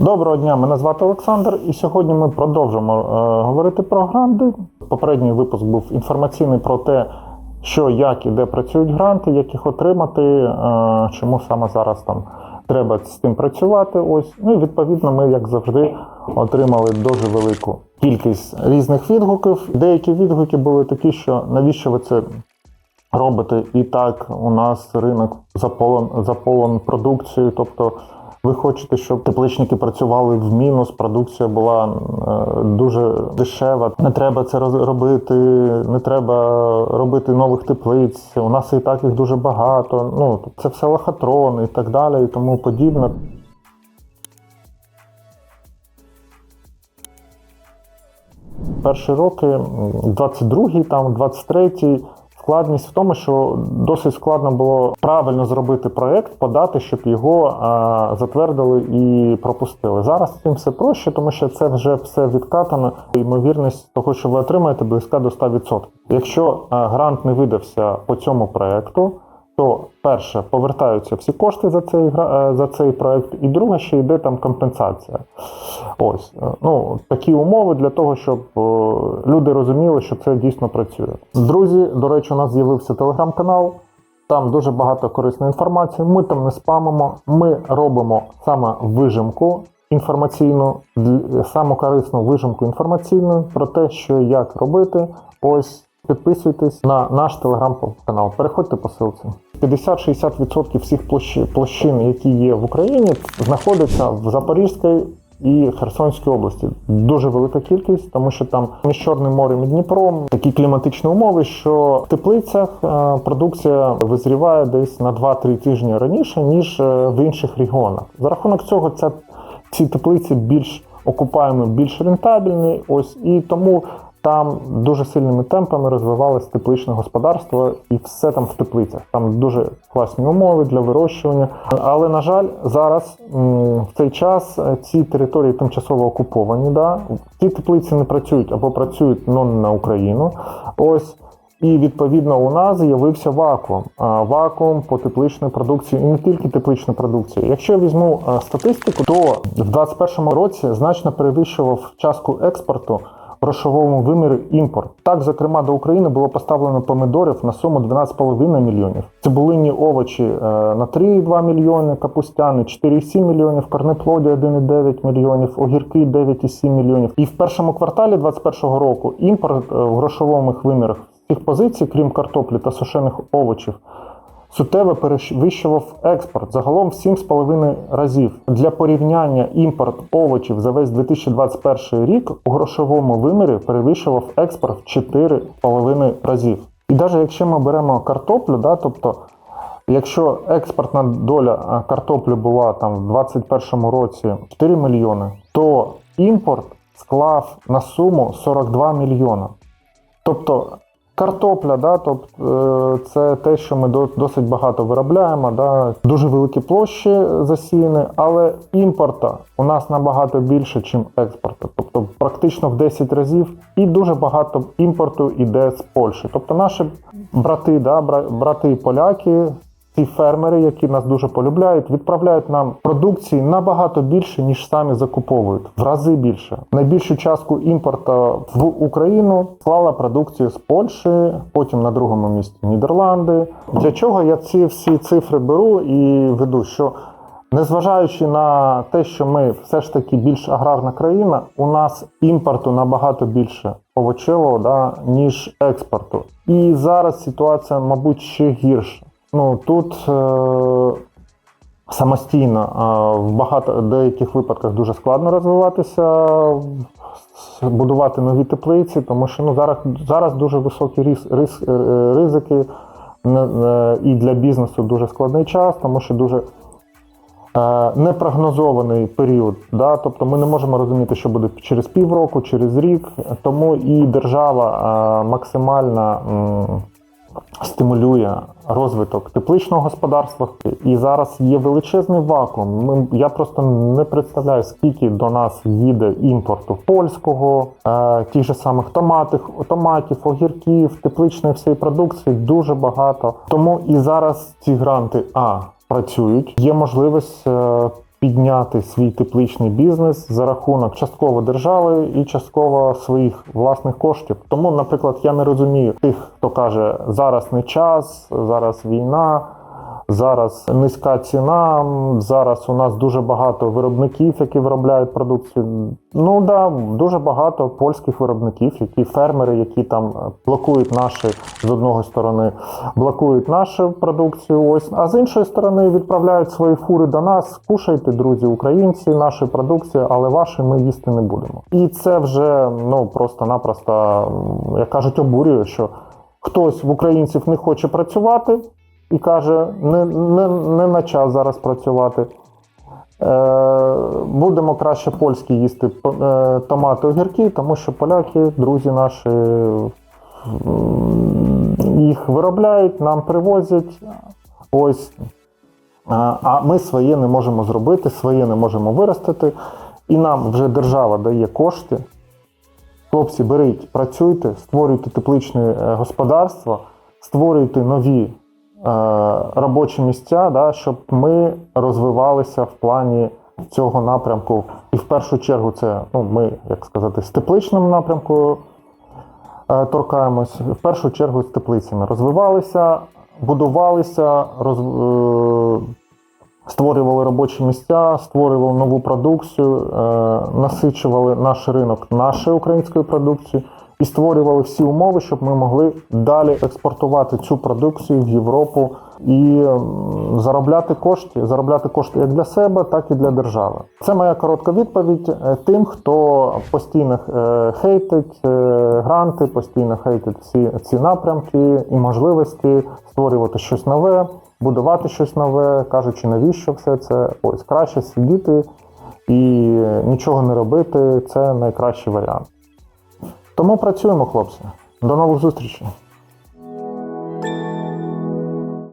Доброго дня, мене звати Олександр, і сьогодні ми продовжимо е, говорити про гранти. Попередній випуск був інформаційний про те, що, як і де працюють гранти, як їх отримати, е, чому саме зараз там треба з тим працювати. Ось ну і відповідно, ми, як завжди, отримали дуже велику кількість різних відгуків. Деякі відгуки були такі, що навіщо ви це робите? І так у нас ринок заполон, заполон продукцією, тобто. Ви хочете, щоб тепличники працювали в мінус, продукція була е, дуже дешева. Не треба це робити, не треба робити нових теплиць. У нас і так їх дуже багато. Ну це все лохотрон і так далі, і тому подібне. Перші роки, 22-й, там 23-й, Складність в тому, що досить складно було правильно зробити проект, подати, щоб його а, затвердили і пропустили. Зараз цим все проще, тому що це вже все відкатано. Ймовірність того, що ви отримаєте, близька до 100%. Якщо а, грант не видався по цьому проекту, то перше повертаються всі кошти за цей е, за цей проект, і друге, ще йде там компенсація. Ось е, ну такі умови для того, щоб е, люди розуміли, що це дійсно працює. Друзі, до речі, у нас з'явився телеграм-канал. Там дуже багато корисної інформації. Ми там не спамимо. Ми робимо саме вижимку інформаційну, саму корисну вижимку інформаційну про те, що як робити. Ось підписуйтесь на наш телеграм-канал. Переходьте по ссылці. 50-60% всіх площин, які є в Україні, знаходяться в Запорізькій і Херсонській області. Дуже велика кількість, тому що там між Чорним морем і Дніпром такі кліматичні умови, що в теплицях е, продукція визріває десь на 2-3 тижні раніше, ніж е, в інших регіонах. За рахунок цього, ця, ці теплиці більш окупаємо, більш рентабельні. Ось і тому. Там дуже сильними темпами розвивалось тепличне господарство, і все там в теплицях. Там дуже класні умови для вирощування. Але на жаль, зараз в цей час е, ці території тимчасово окуповані. Да? Ті теплиці не працюють або працюють не на Україну. Ось. І відповідно у нас з'явився вакуум. Вакуум по тепличній продукції, і не тільки теплична продукція. Якщо я візьму статистику, то в 2021 році значно перевищував частку експорту грошовому вимірі імпорт. Так, зокрема, до України було поставлено помидорів на суму 12,5 мільйонів. Цибулинні овочі е, на 3,2 мільйони, капустяни 4,7 мільйонів, корнеплоді 1,9 мільйонів, огірки 9,7 мільйонів. І в першому кварталі 2021 року імпорт е, в грошових вимірах всіх позицій, крім картоплі та сушених овочів, суттєво перевищував експорт загалом в 7,5 разів. Для порівняння імпорт овочів за весь 2021 рік у грошовому вимірі перевищував експорт в 4,5 разів. І навіть якщо ми беремо картоплю, да, тобто Якщо експортна доля картоплі була там в 2021 році 4 мільйони, то імпорт склав на суму 42 мільйона. Тобто картопля, да, тобто, це те, що ми до- досить багато виробляємо, да, дуже великі площі засіяні, але імпорта у нас набагато більше, ніж експорту. Тобто практично в 10 разів і дуже багато імпорту йде з Польщі. Тобто наші брати, да, бра- брати поляки. Ці фермери, які нас дуже полюбляють, відправляють нам продукції набагато більше, ніж самі закуповують, в рази більше. Найбільшу частку імпорту в Україну склала продукцію з Польщі, потім на другому місці Нідерланди. Для чого я ці всі цифри беру і веду? Що Незважаючи на те, що ми все ж таки більш аграрна країна, у нас імпорту набагато більше овочевого, да, ніж експорту. І зараз ситуація, мабуть, ще гірша. Ну тут е- самостійно а в багато деяких випадках дуже складно розвиватися, будувати нові теплиці, тому що ну зараз зараз дуже високі рис, рис, е, ризики. Не- е, І для бізнесу дуже складний час, тому що дуже е, непрогнозований період. Да? Тобто ми не можемо розуміти, що буде через півроку, через рік. Тому і держава е, максимально стимулює розвиток тепличного господарства. І зараз є величезний вакуум. Ми, я просто не представляю, скільки до нас їде імпорту польського, е, тих же самих томатів, томатів, огірків, тепличної всієї продукції дуже багато. Тому і зараз ці гранти а працюють. Є можливість е, підняти свій тепличний бізнес за рахунок частково держави і частково своїх власних коштів. Тому, наприклад, я не розумію тих, хто каже, зараз не час, зараз війна. Зараз низька ціна. Зараз у нас дуже багато виробників, які виробляють продукцію. Ну да, дуже багато польських виробників, які фермери, які там блокують наші з одної сторони, блокують нашу продукцію. Ось а з іншої сторони відправляють свої фури до нас. Кушайте, друзі, українці, нашу продукцію, але ваші ми їсти не будемо. І це вже ну просто-напросто, як кажуть, обурює, що хтось в українців не хоче працювати і каже, не, не, не на час зараз працювати. Е, будемо краще польські їсти е, томати, огірки, тому що поляки, друзі наші, їх виробляють, нам привозять. Ось. А ми своє не можемо зробити, своє не можемо виростити. І нам вже держава дає кошти. Хлопці, беріть, працюйте, створюйте тепличне е, господарство, створюйте нові робочі місця, да, щоб ми розвивалися в плані цього напрямку. І в першу чергу це ну, ми, як сказати, з тепличним напрямку е, торкаємось. В першу чергу з теплицями розвивалися, будувалися, роз, е, створювали робочі місця, створювали нову продукцію, е, насичували наш ринок нашою українською продукцією і створювали всі умови, щоб ми могли далі експортувати цю продукцію в Європу і заробляти кошти, заробляти кошти як для себе, так і для держави. Це моя коротка відповідь е, тим, хто постійно е, хейтить е, гранти, постійно хейтить ці, ці напрямки і можливості створювати щось нове, будувати щось нове, кажучи, навіщо все це. Ось краще сидіти і нічого не робити це найкращий варіант. Тому працюємо, хлопці. До нових зустрічей.